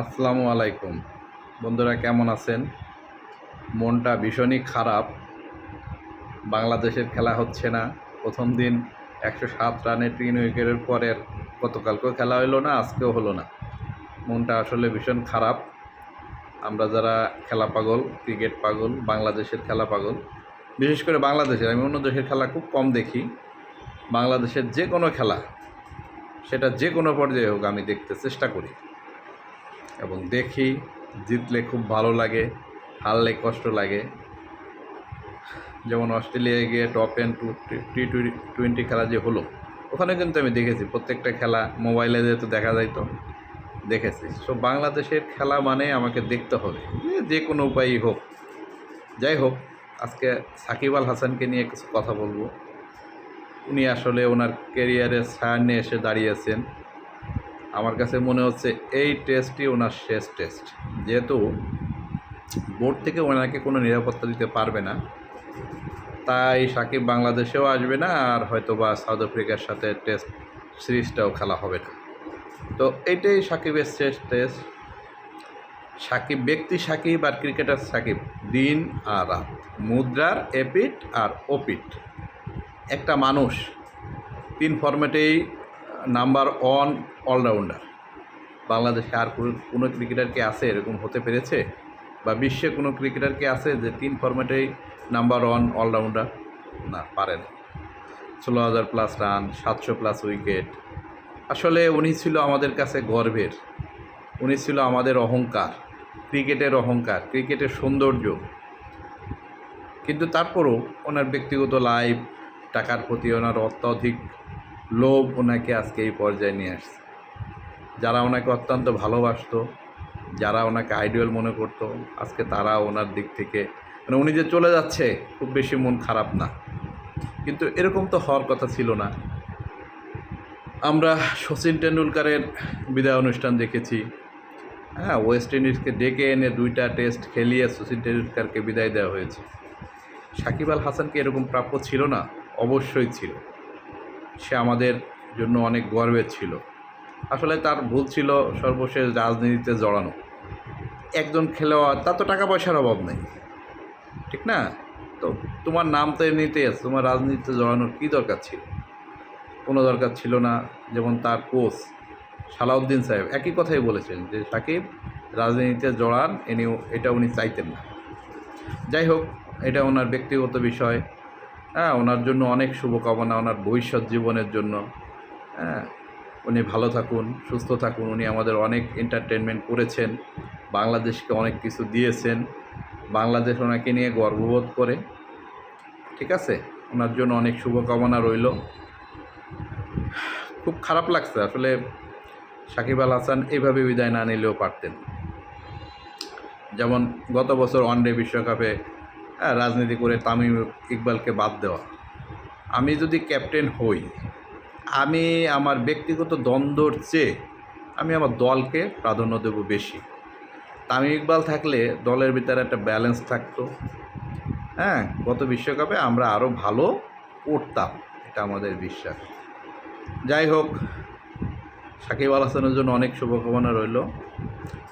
আসসালামু আলাইকুম। বন্ধুরা কেমন আছেন? মনটা ভীষণই খারাপ। বাংলাদেশের খেলা হচ্ছে না। প্রথম দিন একশো সাত রানে তিন উইকেটের পরের গতকালকেও খেলা হলো না, আজকেও হলো না। মনটা আসলে ভীষণ খারাপ। আমরা যারা খেলা পাগল, ক্রিকেট পাগল, বাংলাদেশের খেলা পাগল, বিশেষ করে বাংলাদেশের, আমি অন্য দেশের খেলা খুব কম দেখি। বাংলাদেশের যে কোনো খেলা, সেটা যে কোনো পর্যায়ে হোক আমি দেখতে চেষ্টা করি। এবং দেখি, জিতলে খুব ভালো লাগে, হারলে কষ্ট লাগে। যেমন অস্ট্রেলিয়ায় গিয়ে top ten to T twenty খেলা যে হলো, ওখানে কিন্তু আমি দেখেছি, প্রত্যেকটা খেলা মোবাইলে যেহেতু দেখা যাইতো দেখেছি। সো বাংলাদেশের খেলা মানে আমাকে দেখতে হবে যে কোনো উপায়ই হোক। যাই হোক, আজকে সাকিব আল হাসানকে নিয়ে কিছু কথা বলব। উনি আসলে ওনার কেরিয়ারের সামনে এসে দাঁড়িয়েছেন। আমার কাছে মনে হচ্ছে এই টেস্টই ওনার শেষ টেস্ট। যেহেতু বোর্ড থেকে ওনাকে কোনো নিরাপত্তা দিতে পারবে না, তাই সাকিব বাংলাদেশেও আসবে না আর হয়তো বা সাউথ আফ্রিকার সাথে টেস্ট সিরিজটাও খেলা হবে না। তো এইটাই সাকিবের শেষ টেস্ট। সাকিব, ব্যক্তি সাকিব আর ক্রিকেটার সাকিব, দিন আর রাত। মুদ্রার এপিট আর ওপিট একটা মানুষ, তিন ফরম্যাটেই নাম্বার ওয়ান অলরাউন্ডার। বাংলাদেশে আর কোনো কোনো ক্রিকেটার কি আছে এরকম হতে পেরেছে? বা বিশ্বে কোনো ক্রিকেটার কি আছে যে তিন ফরম্যাটেই নাম্বার ওয়ান অলরাউন্ডার? না, পারে না। ষোলো হাজার প্লাস রান সাতশো প্লাস উইকেট আসলে উনি ছিল আমাদের কাছে গর্বের। উনি ছিল আমাদের অহংকার, ক্রিকেটের অহংকার, ক্রিকেটের সৌন্দর্য। কিন্তু তারপরও ওনার ব্যক্তিগত লাইফ টাকার প্রতি ওনার অত্যধিক লোভ ওনাকে আজকে এই পর্যায়ে নিয়ে আসছে। যারা ওনাকে অত্যন্ত ভালোবাসতো, যারা ওনাকে আইডিয়াল মনে করতো, আজকে তারা ওনার দিক থেকে মানে উনি যে চলে যাচ্ছে, খুব বেশি মন খারাপ না। কিন্তু এরকম তো হওয়ার কথা ছিল না। আমরা সচিন টেন্ডুলকারের বিদায় অনুষ্ঠান দেখেছি। হ্যাঁ ওয়েস্ট ইন্ডিজকে ডেকে এনে দুইটা টেস্ট খেলিয়ে সচিন টেন্ডুলকারকে বিদায় দেওয়া হয়েছে। সাকিব আল হাসানকে এরকম প্রাপ্য ছিল না, অবশ্যই ছিল। সে আমাদের জন্য অনেক গর্বের ছিল। আসলে তার ভুল ছিল সর্বশেষ রাজনীতিতে জড়ানো। একজন খেলোয়াড় তার তো টাকা পয়সার অভাব নেই। ঠিক না? তো তোমার নাম তো এমনিতেই আছে, তোমার রাজনীতিতে জড়ানোর কী দরকার ছিল? কোনো দরকার ছিল না, যেমন তার কোচ সালাউদ্দিন সাহেব একই কথাই বলেছেন যে সাকিব রাজনীতিতে জড়ান এনি এটা উনি চাইতেন না। যাই হোক, এটা ওনার ব্যক্তিগত বিষয়। হ্যাঁ ওনার জন্য অনেক শুভকামনা, ওনার ভবিষ্যৎ জীবনের জন্য। হ্যাঁ উনি ভালো থাকুন, সুস্থ থাকুন। উনি আমাদের অনেক এন্টারটেনমেন্ট করেছেন, বাংলাদেশকে অনেক কিছু দিয়েছেন। বাংলাদেশ ওনাকে নিয়ে গর্ববোধ করে, ঠিক আছে? ওনার জন্য অনেক শুভকামনা রইল। খুব খারাপ লাগছে, আসলে সাকিব আল হাসান এইভাবে বিদায় না নিলেও পারতেন। যেমন গত বছর ওয়ানডে বিশ্বকাপে রাজনীতি করে তামিম ইকবালকে বাদ দেওয়া। আমি যদি ক্যাপ্টেন হই, আমি আমার ব্যক্তিগত দ্বন্দ্বর চেয়ে আমি আমার দলকে প্রাধান্য দেব বেশি। তামিম ইকবাল থাকলে দলের ভিতরে একটা ব্যালেন্স থাকতো। হ্যাঁ গত বিশ্বকাপে আমরা আরও ভালো করতাম, এটা আমাদের বিশ্বাস। যাই হোক, সাকিব আল হাসানের জন্য অনেক শুভকামনা রইল।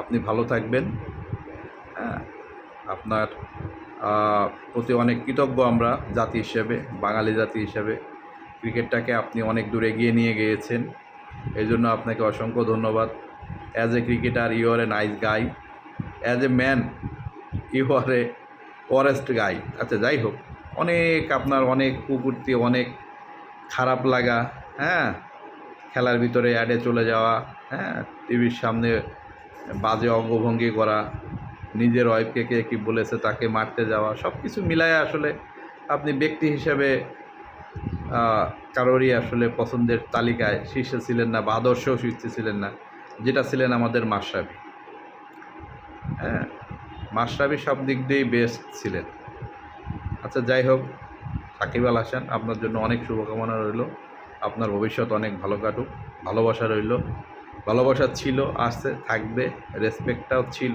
আপনি ভালো থাকবেন। হ্যাঁ আপনার প্রতি অনেক কৃতজ্ঞ আমরা জাতি হিসেবে, বাঙালি জাতি হিসেবে। ক্রিকেটটাকে আপনি অনেক দূর এগিয়ে নিয়ে গিয়েছেন। এই জন্য আপনাকে অসংখ্য ধন্যবাদ। As a cricketer you are a nice guy as a man you are a forest guy আচ্ছা যাই হোক। অনেক আপনার অনেক কুকুরতি, অনেক খারাপ লাগা হ্যাঁ? খেলার ভিতরে অ্যাডে চলে যাওয়া হ্যাঁ? টিভির সামনে বাজে অঙ্গভঙ্গি করা নিজের ওয়াইফকে কে কী বলেছে, তাকে মারতে যাওয়া সব কিছু মিলায় আসলে আপনি ব্যক্তি হিসেবে কারোরই আসলে পছন্দের তালিকায় শীর্ষে ছিলেন না বা আদর্শও শীর্ষে ছিলেন না, যেটা ছিলেন আমাদের মাশরাফি। হ্যাঁ মাশরাফি সব দিক দিয়েই বেস্ট ছিলেন। আচ্ছা যাই হোক, সাকিব আল হাসান, আপনার জন্য অনেক শুভকামনা রইল। আপনার ভবিষ্যৎ অনেক ভালো কাটুক, ভালোবাসা রইল। ভালোবাসা ছিল, আসছে, থাকবে রেসপেক্টটাও ছিল।